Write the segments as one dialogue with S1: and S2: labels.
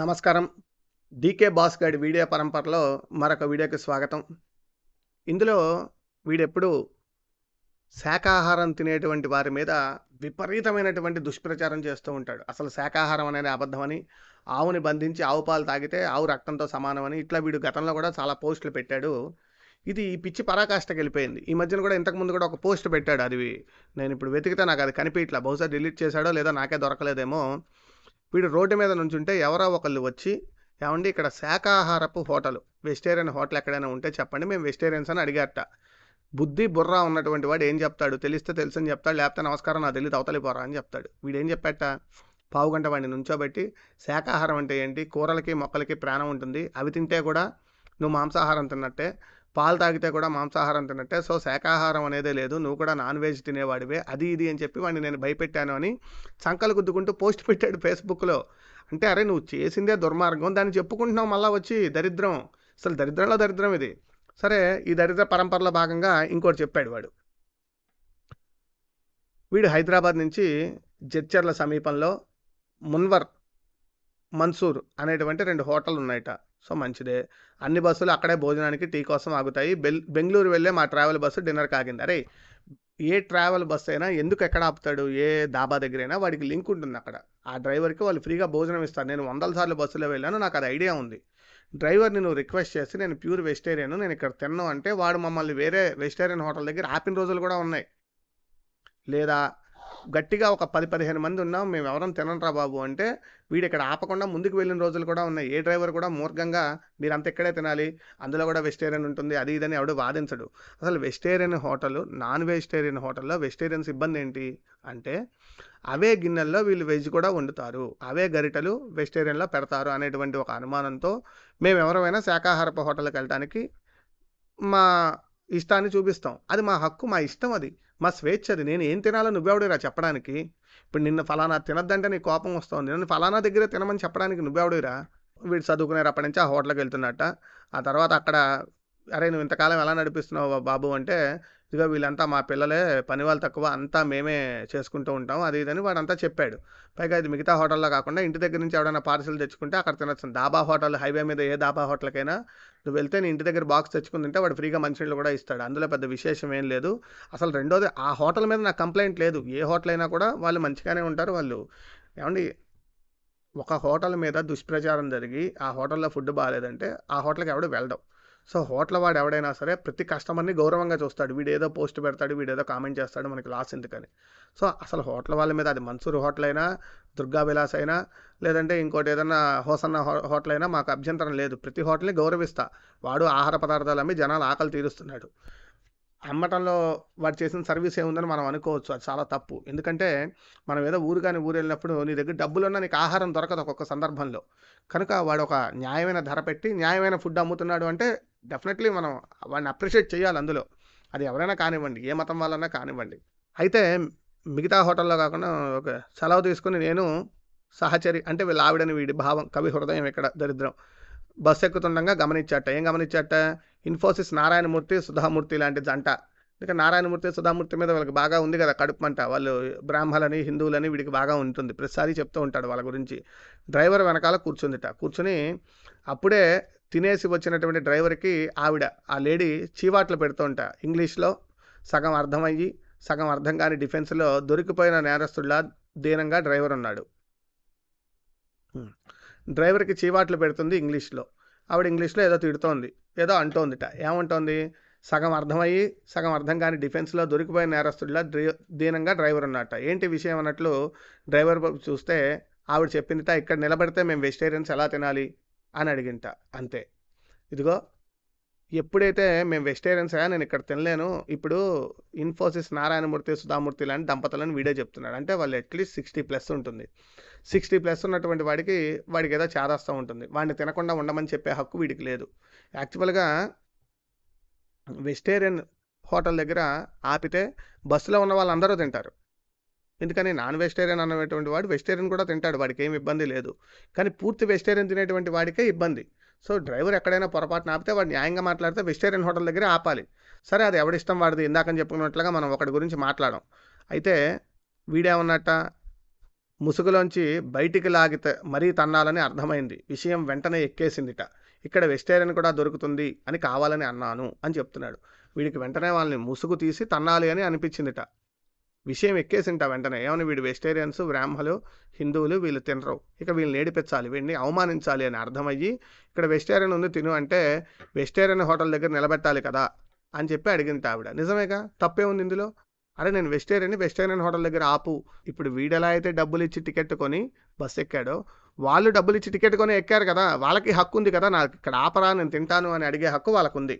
S1: నమస్కారం. DK boss guide video పరంపరలో మరొక వీడియోకి స్వాగతం. ఇందులో వీడెప్పుడు శాకాహారం తినేటువంటి వారి మీద విపరీతమైనటువంటి దుష్ప్రచారం చేస్తూ ఉంటాడు. అసలు శాకాహారం అనేది అబద్ధమని ఆవుని బంధించి ఆవు పాలు తాగితే ఆవు రక్తంతో సమానమని ఇట్లా వీడు గతంలో కూడా చాలా పోస్టులు పెట్టాడు. ఇది ఈ పిచ్చి పరాకాష్ఠకి వెళ్ళిపోయింది. ఈ మధ్యన కూడా ఇంతకుముందు కూడా ఒక పోస్ట్ పెట్టాడు. అది నేను ఇప్పుడు వెతికితే నాకు అది కనిపించట్లా బహుశా డిలీట్ చేశాడో లేదో నాకే దొరకలేదేమో. వీడు రోడ్డు మీద నుంచుంటే ఎవరో ఒకళ్ళు వచ్చి ఏమండి ఇక్కడ శాకాహారపు హోటల్ వెజిటేరియన్ హోటల్ ఎక్కడైనా ఉంటే చెప్పండి మేము వెజిటేరియన్స్ అని అడిగారట. బుద్ధి బుర్ర ఉన్నటువంటి వాడు ఏం చెప్తాడు? తెలిస్తే తెలుసు అని చెప్తాడు లేకపోతే నమస్కారం నా తెలియదు అవతలి పోరా అని చెప్తాడు. వీడు ఏం చెప్పాట? పావు గంట వాడిని నుంచోబెట్టి శాకాహారం అంటే ఏంటి? కూరలకి మొక్కలకి ప్రాణం ఉంటుంది అవి తింటే కూడా నువ్వు మాంసాహారం తిన్నట్టే పాలు తాగితే కూడా మాంసాహారం తిన్నట్టే సో శాకాహారం అనేదే లేదు. నువ్వు కూడా నాన్ వెజ్ తినేవాడివే. అది ఇది అని చెప్పి వాడిని నేను భయపెట్టాను అని సంకలు గుద్దుకుంటూ పోస్ట్ పెట్టాడు ఫేస్బుక్లో. అంటే అరే నువ్వు చేసిందే దుర్మార్గం. దాన్ని చెప్పుకుంటున్నావు మళ్ళీ వచ్చి దరిద్రం. అసలు దరిద్రంలో దరిద్రం ఇది. సరే ఈ దరిద్ర పరంపరలో భాగంగా ఇంకోటి చెప్పాడు వాడు. వీడు హైదరాబాద్ నుంచి జడ్చర్ల సమీపంలో మున్వర్ మన్సూర్ అనేటువంటి రెండు హోటల్ ఉన్నాయట. సో మంచిదే. అన్ని బస్సులు అక్కడే భోజనానికి టీ కోసం ఆగుతాయి. బెల్ బెంగళూరు వెళ్ళే మా ట్రావెల్ బస్సు డిన్నర్కి ఆగింది అరే ఏ ట్రావెల్ బస్ అయినా ఎందుకు ఎక్కడ ఆపుతాడు? ఏ దాబా దగ్గరైనా వాడికి లింక్ ఉంటుంది అక్కడ. ఆ డ్రైవర్కి వాళ్ళు ఫ్రీగా భోజనం ఇస్తారు. నేను వందల సార్లు బస్సులో వెళ్ళాను. నాకు అది ఐడియా ఉంది. డ్రైవర్ని నువ్వు రిక్వెస్ట్ చేసి నేను ప్యూర్ వెజిటేరియన్ నేను ఇక్కడ తిన్నాను అంటే వాడు మమ్మల్ని వేరే వెజిటేరియన్ హోటల్ దగ్గర ఆపిన రోజులు కూడా ఉన్నాయి. లేదా గట్టిగా ఒక పది పదిహేను మంది ఉన్నాం మేము ఎవరం తినరా బాబు అంటే వీడు ఇక్కడ ఆపకుండా ముందుకు వెళ్ళిన రోజులు కూడా ఉన్నాయి. ఏ డ్రైవర్ కూడా మూర్ఖంగా మీరంతా ఇక్కడే తినాలి అందులో కూడా వెజిటేరియన్ ఉంటుంది అది ఇదని ఎవడు వాదించడు. అసలు వెజిటేరియన్ హోటల్ నాన్ వెజిటేరియన్ హోటల్లో వెజిటేరియన్స్ ఇబ్బంది ఏంటి అంటే అవే గిన్నెల్లో వీళ్ళు వెజ్ కూడా వండుతారు. అవే గరిటలు వెజిటేరియన్లో పెడతారు అనేటువంటి ఒక అనుమానంతో మేము ఎవరైనా శాకాహారపు హోటల్కి వెళ్ళడానికి మా ఇష్టాన్ని చూపిస్తాం. అది మా హక్కు మా ఇష్టం అది. మా స్వేచ్ఛ అది. నేను ఏం తినాలో నువ్వెవడేరా చెప్పడానికి? ఇప్పుడు నిన్న ఫలానా తినద్దంటే నీ కోపం వస్తుంది. నేను ఫలానా దగ్గర తినమని చెప్పడానికి నువ్వెవడేరా? వీడు చదువుకునేరు అప్పటి నుంచి ఆ హోటల్కి వెళ్తున్నట్ట. ఆ తర్వాత అక్కడ అరే నువ్వు ఇంతకాలం ఎలా నడిపిస్తున్నావు బాబు అంటే ఇదిగో వీళ్ళంతా మా పిల్లలే పని వాళ్ళు తక్కువ అంతా మేమే చేసుకుంటూ ఉంటాం అది ఇదని వాడంతా చెప్పాడు. పైగా ఇది మిగతా హోటల్లో కాకుండా ఇంటి దగ్గర నుంచి ఎవడైనా పార్సిల్ తెచ్చుకుంటే అక్కడ తినచ్చు. దాబా హోటల్ హైవే మీద ఏ దాబా హోటల్కైనా నువ్వు వెళ్తే నీ ఇంటి దగ్గర బాక్స్ తెచ్చుకుని తింటే వాడు ఫ్రీగా మంచినీళ్ళు కూడా ఇస్తాడు. అందులో పెద్ద విశేషం ఏం లేదు. అసలు రెండోది ఆ హోటల్ మీద నాకు కంప్లైంట్ లేదు. ఏ హోటల్ అయినా కూడా వాళ్ళు మంచిగానే ఉంటారు వాళ్ళు. ఏమండి? ఒక హోటల్ మీద దుష్ప్రచారం జరిగి ఆ హోటల్లో ఫుడ్ బాగాలేదంటే ఆ హోటల్కి ఎవడు వెళ్ళడం. సో హోటల్ వాడు ఎవడైనా సరే ప్రతి కస్టమర్ని గౌరవంగా చూస్తాడు. వీడేదో పోస్ట్ పెడతాడు వీడేదో కామెంట్ చేస్తాడు మనకి లాస్ ఎందుకని. సో అసలు హోటల్ వాళ్ళ మీద అది మన్సూర్ హోటల్ అయినా దుర్గా విలాస్ అయినా లేదంటే ఇంకోటి ఏదైనా హోసన్న హోటల్ అయినా మాకు అభ్యంతరం లేదు. ప్రతి హోటల్ని గౌరవిస్తా. వాడు ఆహార పదార్థాలు అమ్మి జనాలు ఆకలి తీరుస్తున్నాడు. అమ్మటంలో వాడు చేసిన సర్వీస్ ఏముందని మనం అనుకోవచ్చు. అది చాలా తప్పు. ఎందుకంటే మనం ఏదో ఊరు కానీ ఊరు వెళ్ళినప్పుడు నీ దగ్గర డబ్బులున్నా నీకు ఆహారం దొరకదు ఒక్కొక్క సందర్భంలో. కనుక వాడు ఒక న్యాయమైన ధర పెట్టి న్యాయమైన ఫుడ్ అమ్ముతున్నాడు అంటే డెఫినెట్లీ మనం వాడిని అప్రిషియేట్ చేయాలి అందులో. అది ఎవరైనా కానివ్వండి ఏ మతం వాళ్ళన్నా కానివ్వండి. అయితే మిగతా హోటల్లో కాకుండా ఒక సెలవు తీసుకుని నేను సహచరి అంటే వీళ్ళ ఆవిడని వీడి భావం కవి హృదయం ఇక్కడ దరిద్రం. బస్సు ఎక్కుతుండగా గమనించాట. ఏం గమనించాట? ఇన్ఫోసిస్ నారాయణమూర్తి సుధామూర్తి లాంటి జంట. ఇంకా నారాయణమూర్తి సుధామూర్తి మీద వాళ్ళకి బాగా ఉంది కదా కడుపుమంట. వాళ్ళు బ్రాహ్మలని హిందువులని వీడికి బాగా ఉంటుంది. ప్రతిసారి చెప్తూ ఉంటాడు వాళ్ళ గురించి. డ్రైవర్ వెనకాల కూర్చుందిట. కూర్చుని అప్పుడే తినేసి వచ్చినటువంటి డ్రైవర్కి ఆవిడ ఆ లేడీ చీవాట్లు పెడుతుంట ఇంగ్లీష్లో సగం అర్థమయ్యి సగం అర్థం కాని డిఫెన్స్లో దొరికిపోయిన నేరస్తుడిలా దీనంగా డ్రైవర్ ఉన్నాడు. డ్రైవర్కి చీవాట్లు పెడుతుంది ఇంగ్లీష్లో. ఆవిడ ఇంగ్లీష్లో ఏదో తిడుతోంది ఏదో అంటోందిట. ఏమంటోంది? సగం అర్థమయ్యి సగం అర్థం కాని డిఫెన్స్లో దొరికిపోయిన నేరస్తుడిలా దీనంగా డ్రైవర్ ఉన్నట్ట ఏంటి విషయం అన్నట్లు డ్రైవర్ చూస్తే ఆవిడ చెప్పిందిట ఇక్కడ నిలబడితే మేము వెజిటేరియన్స్ ఎలా తినాలి? అని అడిగింట. అంతే. ఇదిగో ఎప్పుడైతే మేము వెజిటేరియన్స్ నేను ఇక్కడ తినలేను ఇప్పుడు ఇన్ఫోసిస్ నారాయణమూర్తి సుధామూర్తి లాంటి దంపతులను వీడియో చెప్తున్నాడు. అంటే వాళ్ళు అట్లీస్ట్ సిక్స్టీ ప్లస్ ఉంటుంది. సిక్స్టీ ప్లస్ ఉన్నటువంటి వాడికి వాడికి ఏదో చేదస్తూ ఉంటుంది. వాడిని తినకుండా ఉండమని చెప్పే హక్కు వీడికి లేదు. యాక్చువల్గా వెజిటేరియన్ హోటల్ దగ్గర ఆపితే బస్సులో ఉన్న వాళ్ళందరూ తింటారు. ఎందుకని నాన్ వెజిటేరియన్ అన్నటువంటి వాడు వెజిటేరియన్ కూడా తింటాడు వాడికి ఏమి ఇబ్బంది లేదు. కానీ పూర్తి వెజిటేరియన్ తినేటువంటి వాడికే ఇబ్బంది. సో డ్రైవర్ ఎక్కడైనా పొరపాటున ఆపితే వాడు న్యాయంగా మాట్లాడితే వెజిటేరియన్ హోటల్ దగ్గర ఆపాలి. సరే అది ఎవడిష్టం వాడిది ఇందాకని చెప్పుకున్నట్లుగా మనం ఒకటి గురించి మాట్లాడడం అయితే వీడేమన్నట్ట? ముసుగులోంచి బయటికి లాగితే మరీ తన్నాలని అర్థమైంది. విషయం వెంటనే ఎక్కేసిందిట. ఇక్కడ వెజిటేరియన్ కూడా దొరుకుతుంది అని కావాలని అన్నాను అని చెప్తున్నాడు. వీడికి వెంటనే వాళ్ళని ముసుగు తీసి తన్నాలి అని అనిపించిందిట. విషయం ఎక్కేసింట వెంటనే. ఏమని వీడు వెజిటేరియన్స్ బ్రాహ్మలు హిందువులు వీళ్ళు తినరు. ఇక వీళ్ళని ఏడిపించాలి. వీడిని అవమానించాలి అని అర్థమయ్యి ఇక్కడ వెజిటేరియన్ ఉంది తిను అంటే వెజిటేరియన్ హోటల్ దగ్గర నిలబెట్టాలి కదా అని చెప్పి అడిగింది ఆవిడ. నిజమేగా? తప్పే ఉంది ఇందులో? అరే నేను వెజిటేరియన్ వెజిటేరియన్ హోటల్ దగ్గర ఆపు. ఇప్పుడు వీడెలా అయితే డబ్బులు ఇచ్చి టికెట్ కొని బస్సు ఎక్కాడో వాళ్ళు డబ్బులు ఇచ్చి టికెట్ కొని ఎక్కారు కదా వాళ్ళకి హక్కు ఉంది కదా నాకు ఇక్కడ ఆపరా నేను తింటాను అని అడిగే హక్కు వాళ్ళకు ఉంది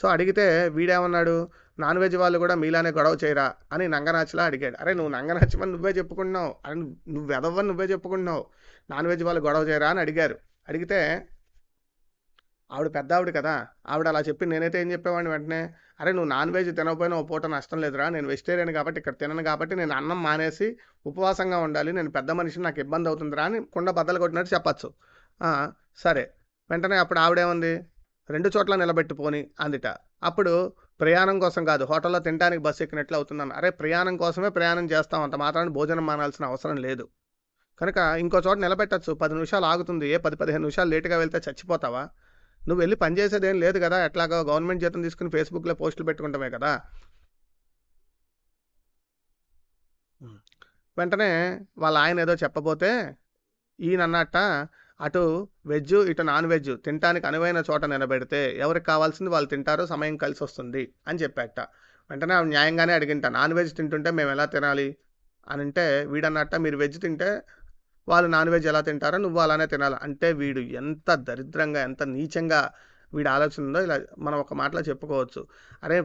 S1: సో అడిగితే వీడేమన్నాడు? నాన్ వెజ్ వాళ్ళు కూడా మీలానే గొడవ చేయరా? అని నంగనాచిలా అడిగాడు. అరే నువ్వు నంగనాచమని నువ్వే చెప్పుకుంటున్నావు. అరే నువ్వు వెదవని నువ్వే చెప్పుకుంటున్నావు. నాన్ వెజ్ వాళ్ళు గొడవ చేయరా? అని అడిగారు. అడిగితే ఆవిడ పెద్ద ఆవిడ కదా ఆవిడ అలా చెప్పి నేనైతే ఏం చెప్పేవాడిని వెంటనే? అరే నువ్వు నాన్ వెజ్ తినకపోయినా ఓ పూట నష్టం లేదురా. నేను వెజిటేరియన్ కాబట్టి ఇక్కడ తినను కాబట్టి నేను అన్నం మానేసి ఉపవాసంగా ఉండాలి. నేను పెద్ద మనిషిని నాకు ఇబ్బంది అవుతుందిరా అని కుండ బద్దలు కొట్టినట్టు చెప్పచ్చు. సరే. వెంటనే అప్పుడు ఆవిడేముంది రెండు చోట్ల నిలబెట్టిపోని అందిట. అప్పుడు ప్రయాణం కోసం కాదు హోటల్లో తినడానికి బస్సు ఎక్కినట్లు అవుతున్నాను. అరే ప్రయాణం కోసమే ప్రయాణం చేస్తాం అంత మాత్రాన్ని భోజనం మానాల్సిన అవసరం లేదు. కనుక ఇంకో చోట నిలబెట్టచ్చు. పది నిమిషాలు ఆగుతుంది. ఏ పది పదిహేను నిమిషాలు లేటుగా వెళ్తే చచ్చిపోతావా? నువ్వు వెళ్ళి పని చేసేది ఏం లేదు కదా. ఎట్లాగో గవర్నమెంట్ జీతం తీసుకుని ఫేస్బుక్లో పోస్టులు పెట్టుకుంటామే కదా. వెంటనే వాళ్ళ ఆయన ఏదో చెప్పబోతే ఈయన అన్నట్ట అటు వెజ్ ఇటు నాన్ వెజ్ తినటానికి అనువైన చోట నిలబెడితే ఎవరికి కావాల్సింది వాళ్ళు తింటారో సమయం కలిసి వస్తుంది అని చెప్పాట వెంటనే న్యాయంగానే అడిగింట నాన్ వెజ్ తింటుంటే మేము ఎలా తినాలి? అని అంటే వీడన్నట్ట మీరు వెజ్ తింటే వాళ్ళు నాన్ వెజ్ ఎలా తింటారో నువ్వు అలానే తినాలి. అంటే వీడు ఎంత దరిద్రంగా ఎంత నీచంగా వీడి ఆలోచన ఉందో ఇలా మనం ఒక మాటలో చెప్పుకోవచ్చు. అరే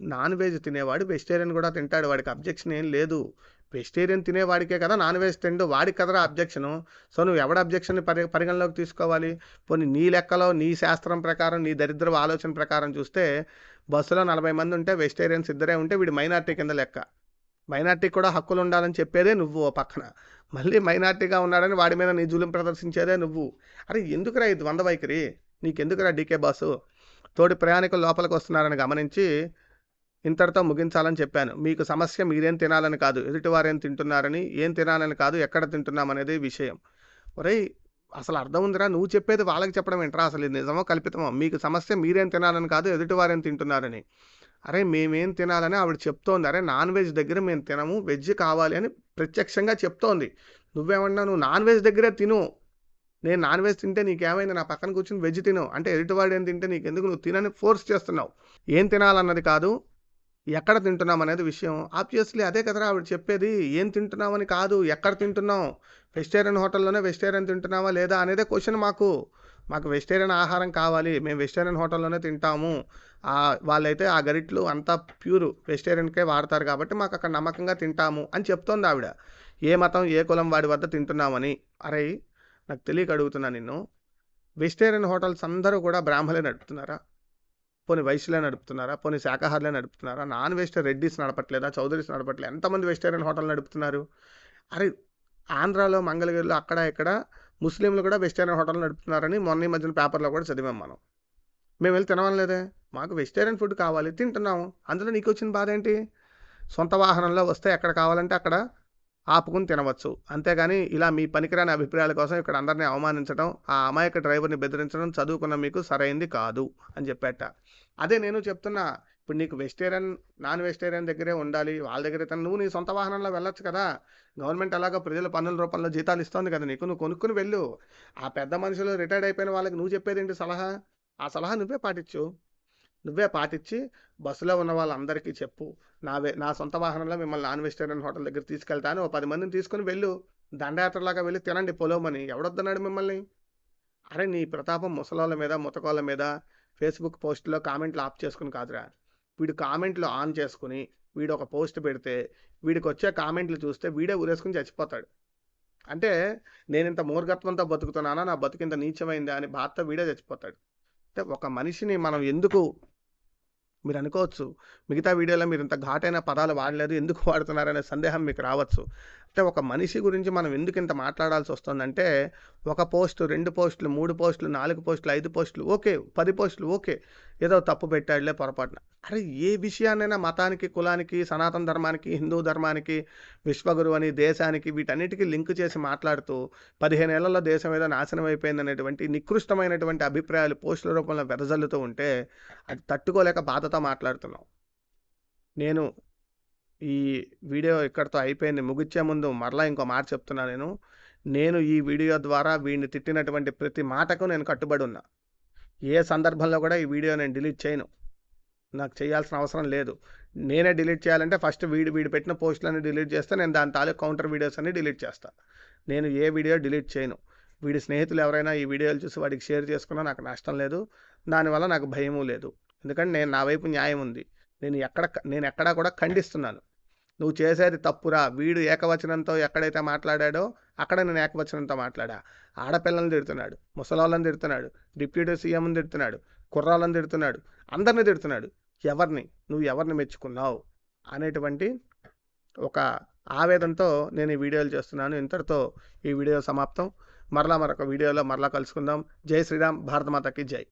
S1: నాన్ వెజ్ తినేవాడు వెజిటేరియన్ కూడా తింటాడు. వాడికి అబ్జెక్షన్ ఏం లేదు. వెజిటేరియన్ తినేవాడికే కదా నాన్ వెజ్ తిండు. వాడికి కదరా అబ్జెక్షను సో నువ్వు ఎవడ అబ్జెక్షన్ పరి పరిగణలోకి తీసుకోవాలి? పోనీ నీ లెక్కలో నీ శాస్త్రం ప్రకారం నీ దరిద్ర ఆలోచన ప్రకారం చూస్తే బస్సులో నలభై మంది ఉంటే వెజిటేరియన్స్ ఇద్దరే ఉంటే వీడు మైనార్టీ కింద లెక్క. మైనార్టీకి కూడా హక్కులు ఉండాలని చెప్పేదే నువ్వు ఓ పక్కన. మళ్ళీ మైనార్టీగా ఉన్నాడని వాడి మీద నీ జూలం ప్రదర్శించేదే నువ్వు. అరే ఎందుకురా ఇది వంద వైఖరి? నీకెందుకురా డీకే బాసు? తోటి ప్రయాణికులు లోపలికి వస్తున్నారని గమనించి ఇంతటితో ముగించాలని చెప్పాను. మీకు సమస్య మీరేం తినాలని కాదు. ఎదుటివారేం తింటున్నారని ఏం తినాలని కాదు ఎక్కడ తింటున్నామనేది విషయం. ఒరేయ్ అసలు అర్థం ఉందిరా? నువ్వు చెప్పేది వాళ్ళకి చెప్పడం ఏంట్రా? అసలు ఇది నిజమో కల్పితమో? మీకు సమస్య మీరేం తినాలని కాదు ఎదుటివారేం తింటున్నారని. అరే మేమేం తినాలని ఆవిడ చెప్తోంది. అరే నాన్ వెజ్ దగ్గర మేము తినము వెజ్ కావాలి అని ప్రత్యక్షంగా చెప్తోంది. నువ్వేమన్నా నువ్వు నాన్ వెజ్ దగ్గరే తిను. నేను నాన్ వెజ్ తింటే నీకేమైంది? నా పక్కన కూర్చుని వెజ్ తిను. అంటే ఎదుటివాడు ఏం తింటే నీకెందుకు? నువ్వు తినని ఫోర్స్ చేస్తున్నావు. ఏం తినాలన్నది కాదు. ఎక్కడ తింటున్నాం అనేది విషయం. ఆబ్వియస్లీ అదే కదరా ఆవిడ చెప్పేది ఏం తింటున్నామని కాదు ఎక్కడ తింటున్నాం? వెజిటేరియన్ హోటల్లోనే వెజిటేరియన్ తింటున్నావా లేదా? అనేదే క్వశ్చన్ మాకు. మాకు వెజిటేరియన్ ఆహారం కావాలి. మేము వెజిటేరియన్ హోటల్లోనే తింటాము. వాళ్ళైతే ఆ గరిట్లు అంతా ప్యూర్ వెజిటేరియన్కే వాడతారు కాబట్టి మాకు అక్కడ నమ్మకంగా తింటాము అని చెప్తోంది ఆవిడ. ఏ మతం ఏ కులం వాడి వద్ద తింటున్నామని. అరే నాకు తెలియక అడుగుతున్నా నిన్ను. వెజిటేరియన్ హోటల్స్ అందరూ కూడా బ్రాహ్మలే నడుపుతున్నారా? పోనీ వైశ్యులే నడుపుతున్నారా? పోనీ శాకాహారులే నడుపుతున్నారా? నాన్ వెజిటేరియన్ రెడ్డిస్ నడపట్లేదా? చౌదరీస్ నడపట్లేదు? ఎంతమంది వెజిటేరియన్ హోటల్ నడుపుతున్నారు? అరే ఆంధ్రాలో మంగళగిరిలో అక్కడ ఇక్కడ ముస్లింలు కూడా వెజిటేరియన్ హోటల్ నడుపుతున్నారని మొన్న ఈ మధ్యన పేపర్లో కూడా చదివాం మనం. మేము వెళ్ళి తినవలేదే మాకు వెజిటేరియన్ ఫుడ్ కావాలి. తింటున్నాము. అందులో నీకు వచ్చిన బాధ ఏంటి? సొంత వాహనంలో వస్తే ఎక్కడ కావాలంటే అక్కడ ఆపుకుని తినవచ్చు. అంతేగాని ఇలా మీ పనికిరాని అభిప్రాయాల కోసం ఇక్కడ అందరినీ అవమానించడం ఆ అమాయక డ్రైవర్ని బెదిరించడం చదువుకున్న మీకు సరైంది కాదు అని చెప్పేట. అదే నేను చెప్తున్నా ఇప్పుడు నీకు వెజిటేరియన్ నాన్ వెజిటేరియన్ దగ్గరే ఉండాలి. వాళ్ళ దగ్గరే తన నువ్వు నీ సొంత వాహనంలో వెళ్ళొచ్చు కదా. గవర్నమెంట్ అలాగా ప్రజల పన్నుల రూపంలో జీతాలు ఇస్తుంది కదా నీకు. నువ్వు కొనుక్కుని వెళ్ళు. ఆ పెద్ద మనుషులు రిటైర్డ్ అయిపోయిన వాళ్ళకి నువ్వు చెప్పేది ఏంటి సలహా? ఆ సలహా నువ్వే పాటించు. నువ్వే పాటించి బస్సులో ఉన్న వాళ్ళందరికీ చెప్పు. నా వే నా సొంత వాహనంలో మిమ్మల్ని నాన్ వెజిటేరియన్ హోటల్ దగ్గర తీసుకెళ్తాను ఓ పది మందిని తీసుకుని వెళ్ళు. దండయాత్రలాగా వెళ్ళి తినండి పొలోమని. ఎవడొద్దన్నాడు మిమ్మల్ని? అరే నీ ప్రతాపం ముసలోళ్ళ మీద ముతకోళ్ళ మీద ఫేస్బుక్ పోస్ట్లో కామెంట్లు ఆఫ్ చేసుకుని కాదురా. వీడు కామెంట్లు ఆన్ చేసుకుని వీడు ఒక పోస్ట్ పెడితే వీడికి వచ్చే కామెంట్లు చూస్తే వీడే ఊరేసుకుని చచ్చిపోతాడు. అంటే నేను ఇంత మూర్ఘత్వంతో బతుకుతున్నానా? నా బతుకింత నీచమైందా? అని బాధతో వీడే చచ్చిపోతాడు. అంటే ఒక మనిషిని మనం ఎందుకు మీరు అనుకోవచ్చు మిగతా వీడియోలో మీరు ఇంత ఘాటైన పదాలు వాడలేదు ఎందుకు వాడుతున్నారనే సందేహం మీకు రావచ్చు. అంటే ఒక మనిషి గురించి మనం ఎందుకు ఇంత మాట్లాడాల్సి వస్తుందంటే ఒక పోస్టు రెండు పోస్టులు మూడు పోస్టులు నాలుగు పోస్టులు ఐదు పోస్టులు ఓకే పది పోస్టులు ఓకే. ఏదో తప్పు పెట్టాడులే పొరపాటున. అరే ఏ విషయాన్నైనా మతానికి, కులానికి, సనాతన ధర్మానికి, హిందూ ధర్మానికి, విశ్వగురు అని, దేశానికి వీటన్నిటికీ లింక్ చేసి మాట్లాడుతూ 15 ఏళ్ళలో దేశం ఏదో నాశనం అయిపోయింది అనేటువంటి నికృష్టమైనటువంటి అభిప్రాయాలు పోస్టుల రూపంలో వెదజల్లుతూ ఉంటే అది తట్టుకోలేక బాధతో మాట్లాడుతున్నాం. నేను ఈ వీడియో ఇక్కడితో అయిపోయింది. ముగిచ్చే ముందు మరలా ఇంకో మాట చెప్తున్నా నేను. నేను ఈ వీడియో ద్వారా వీడిని తిట్టినటువంటి ప్రతి మాటకు నేను కట్టుబడి ఉన్నా. ఏ సందర్భంలో కూడా ఈ వీడియో నేను డిలీట్ చేయను. నాకు చేయాల్సిన అవసరం లేదు. నేనే డిలీట్ చేయాలంటే ఫస్ట్ వీడి వీడు పెట్టిన పోస్టులన్నీ డిలీట్ చేస్తే నేను దాని తాలూకు కౌంటర్ వీడియోస్ అన్ని డిలీట్ చేస్తా. నేను ఏ వీడియో డిలీట్ చేయను. వీడి స్నేహితులు ఎవరైనా ఈ వీడియోలు చూసి వాడికి షేర్ చేసుకున్నా నాకు నష్టం లేదు. దానివల్ల నాకు భయము లేదు. ఎందుకంటే నేను నా వైపు న్యాయం ఉంది. నేను ఎక్కడ నేను ఎక్కడా కూడా ఖండిస్తున్నాను. నువ్వు చేసేది తప్పురా! వీడు ఏకవచనంతో ఎక్కడైతే మాట్లాడాడో అక్కడ నేను ఏకవచనంతో మాట్లాడా. ఆడపిల్లలను తిడుతున్నాడు. ముసలోళ్ళని తిడుతున్నాడు. డిప్యూటీ సీఎంని తిడుతున్నాడు. కుర్రాళ్ళని తిడుతున్నాడు. అందరిని తిడుతున్నాడు. ఎవరిని? నువ్వు ఎవరిని మెచ్చుకున్నావు? అనేటువంటి ఒక ఆవేదనతో నేను ఈ వీడియోలు చేస్తున్నాను. ఇంతటితో ఈ వీడియో సమాప్తం. మరలా మరొక వీడియోలో మరలా కలుసుకుందాం. జై శ్రీరామ్! భారతమాతకి జై!